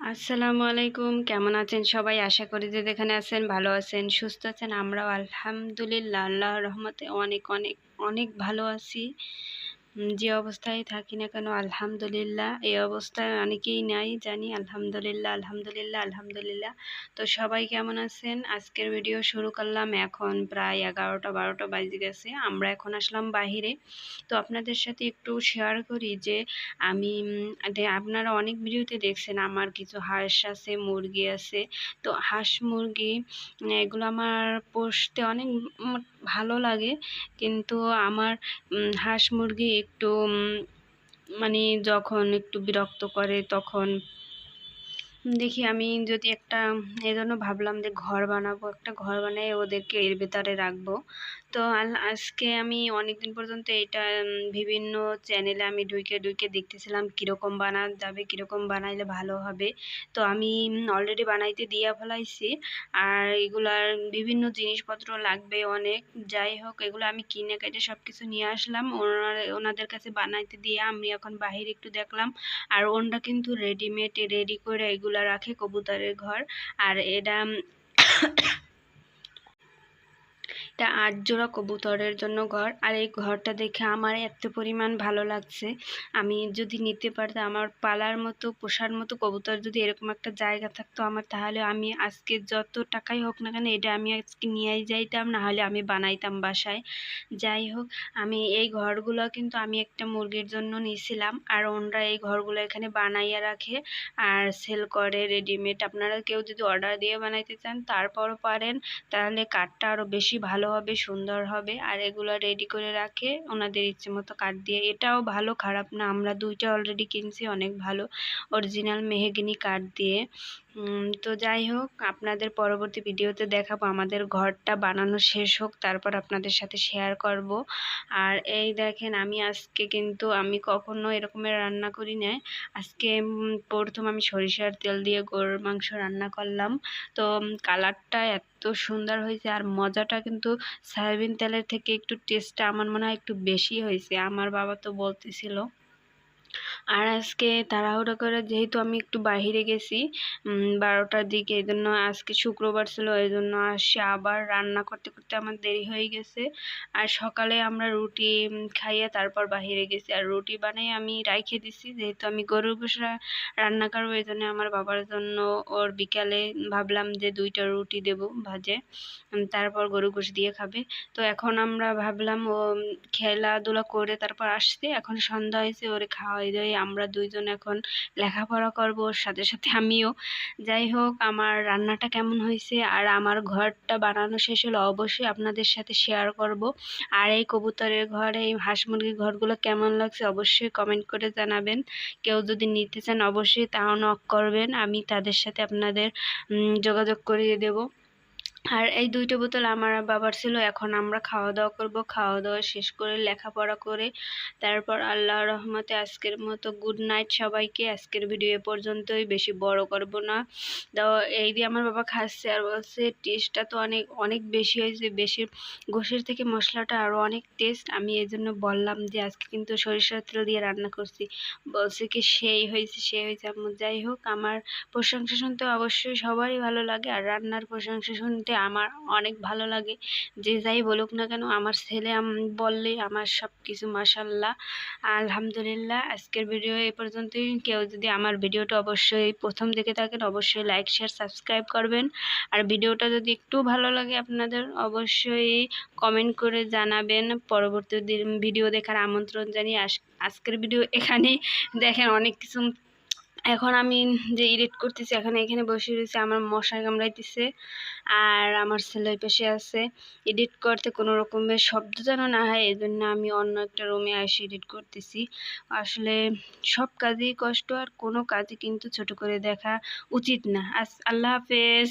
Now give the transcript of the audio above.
আসসালামু আলাইকুম। কেমন আছেন সবাই? আশা করি যে যেখানে আছেন ভালো আছেন, সুস্থ আছেন। আমরাও আলহামদুলিল্লাহ আল্লাহ রহমতে অনেক অনেক অনেক ভালো আছি। যে অবস্থায় থাকি না কেন, আলহামদুলিল্লাহ, এই অবস্থায় অনেকেই নাই, জানি, আলহামদুলিল্লাহ আলহামদুলিল্লাহ আলহামদুলিল্লাহ। তো সবাই কেমন আছেন? আজকের ভিডিও শুরু করলাম এখন প্রায় এগারোটা, বারোটা বাজে গেছে, আমরা এখন আসলাম বাহিরে। তো আপনাদের সাথে একটু শেয়ার করি যে আমি আপনারা অনেক ভিডিওতে দেখছেন আমার কিছু হাঁস আছে, মুরগি আছে। তো হাঁস, মুরগি, এগুলো আমার পোষতে অনেক ভালো লাগে। কিন্তু আমার হাঁস মুরগি একটু মানে যখন একটু বিরক্ত করে তখন দেখি আমি যদি একটা, এই জন্য ভাবলাম যে ঘর বানাবো, একটা ঘর বানিয়ে ওদেরকে এর ভেতরে রাখব। তো আজকে আমি অনেকদিন পর্যন্ত এটা বিভিন্ন চ্যানেলে আমি ঢুকে ঢুকে দেখতেছিলাম কীরকম বানানো যাবে, কীরকম বানাইলে ভালো হবে। তো আমি অলরেডি বানাইতে দিয়া ফেলাইছি। আর এগুলার বিভিন্ন জিনিসপত্র লাগবে অনেক। যাই হোক, এগুলো আমি কিনে কেটে সব কিছু নিয়ে আসলাম। ওনার, ওনাদের কাছে বানাইতে দিয়ে আমি এখন বাহিরে একটু দেখলাম। আর ওনরা কিন্তু রেডিমেড রেডি করে এগুলা রাখে কবুতরের ঘর। আর এটা এটা আট জোড়া কবুতরের জন্য ঘর। আর এই ঘরটা দেখে আমার এত পরিমাণ ভালো লাগছে। আমি যদি নিতে পারতাম আমার পালার মতো, পোষার মতো কবুতর যদি এরকম একটা জায়গা থাকতো আমার, তাহলে আমি আজকে যত টাকাই হোক না কেন, এটা আমি আজকে নিয়েই যাইতাম না হলে আমি বানাইতাম বাসায়। যাই হোক, আমি এই ঘরগুলো কিন্তু আমি একটা মুরগির জন্য নিয়েছিলাম। আর ওনরা এই ঘরগুলো এখানে বানাইয়া রাখে আর সেল করে রেডিমেড আপনারা কেউ যদি অর্ডার দিয়ে বানাইতে চান, তারপরও পারেন। তাহলে কাঠটা আরও বেশি ভালো হবে, সুন্দর হবে। আর এগুলো রেডি করে রাখে ওনাদের ইচ্ছে মতো কাট দিয়ে। এটাও ভালো, খারাপ না। আমরা দুইটা অলরেডি কিনছি, অনেক ভালো। অরিজিনাল মেহেগিনি কাঠ দিয়ে। তো যাই হোক, আপনাদের পরবর্তী ভিডিওতে দেখাবো। আমাদের ঘরটা বানানো শেষ হোক, তারপর আপনাদের সাথে শেয়ার করব। আর এই দেখেন, আমি আজকে কিন্তু, আমি কখনো এরকমের রান্না করি না আজকে প্রথম আমি সরিষার তেল দিয়ে গরুর মাংস রান্না করলাম। তো কালারটা এত সুন্দর হয়েছে আর মজাটা কিন্তু সয়াবিন তেলের থেকে একটু টেস্টটা আমার মনে হয় একটু বেশি হয়েছে। আমার বাবা তো বলতেছিল আর আজকে তাড়াহুড়ো করে যেহেতু আমি একটু বাইরে গেছি বারোটার দিকে এই জন্য আজকে শুক্রবার ছিল এই জন্য আসি আবার রান্না করতে করতে আমার দেরি হয়ে গেছে। আর সকালে আমরা রুটি খাইয়ে তারপর বাইরে গেছি। আর রুটি বানিয়ে আমি রাইখে দিছি, যেহেতু আমি গরুর গোশ রান্না করব এই জন্য আমার বাবার জন্য ওর বিকালে ভাবলাম যে দুইটা রুটি দেব ভাজে তারপর গরু গোশ দিয়ে খাবে। তো এখন আমরা ভাবলাম ও খেলাধুলা করে তারপর আসছে। এখন সন্ধ্যা হয়েছে, ওরে খাওয়াই দাওয়াই আমরা দুইজন এখন লেখাপড়া করব ওর সাথে সাথে আমিও। যাই হোক, আমার রান্নাটা কেমন হয়েছে আর আমার ঘরটা বানানো শেষ হলে অবশ্যই আপনাদের সাথে শেয়ার করব। আর এই কবুতরের ঘর, এই হাঁস মুরগির ঘরগুলো কেমন লাগছে অবশ্যই কমেন্ট করে জানাবেন। কেউ যদি নিতে চান অবশ্যই তাও নক করবেন, আমি তাদের সাথে আপনাদের যোগাযোগ করিয়ে দেবো। আর এই দুইটা বোতল আমার বাবার ছিল, এখন আমরা খাওয়া দাওয়া করব খাওয়া দাওয়া শেষ করে লেখাপড়া করে তারপর আল্লাহর রহমতে আজকের মতো গুড নাইট সবাইকে। আজকের ভিডিও পর্যন্তই, বেশি বড় করব না। তো এই দিয়ে আমার বাবা খাচ্ছে আর বলছে টেস্টটা তো অনেক অনেক বেশি হয়েছে, বেশি গোশের থেকে মশলাটা আরও অনেক টেস্ট আমি এই জন্য বললাম যে, আজকে কিন্তু সরিষার তেল দিয়ে রান্না করছি। বলছে কি, সেই হয়েছে সেই হয়েছে। যাই হোক, আমার প্রশংসা শুনতে অবশ্যই সবারই ভালো লাগে। আর রান্নার প্রশংসা শুনতে আমার অনেক ভালো লাগে। যে যাই বলুক না কেন, আমার ছেলে বললে আমার সব কিছু মাসাল্লাহ আলহামদুলিল্লাহ, আজকের ভিডিও এই পর্যন্তই। কেউ যদি আমার ভিডিওটা অবশ্যই প্রথম দেখে থাকেন, অবশ্যই লাইক, শেয়ার, সাবস্ক্রাইব করবেন। আর ভিডিওটা যদি একটু ভালো লাগে আপনাদের, অবশ্যই কমেন্ট করে জানাবেন। পরবর্তী ভিডিও দেখার আমন্ত্রণ জানিয়ে আজ- আজকের ভিডিও এখানেই। দেখেন অনেক কিছু এখন আমি যে এডিট করতেছি, এখন এখানে বসে রয়েছে আমার মশাই কামড়াইতেছে আর আমার ছেলে ওই পাশে আছে। এডিট করতে কোনো রকমের শব্দ যেন না হয় এই জন্য আমি অন্য একটা রুমে এসে এডিট করতেছি। আসলে সব কাজেই কষ্ট আর কোনো কাজই কিন্তু ছোট করে দেখা উচিত না। আস আল্লাহ হাফেজ।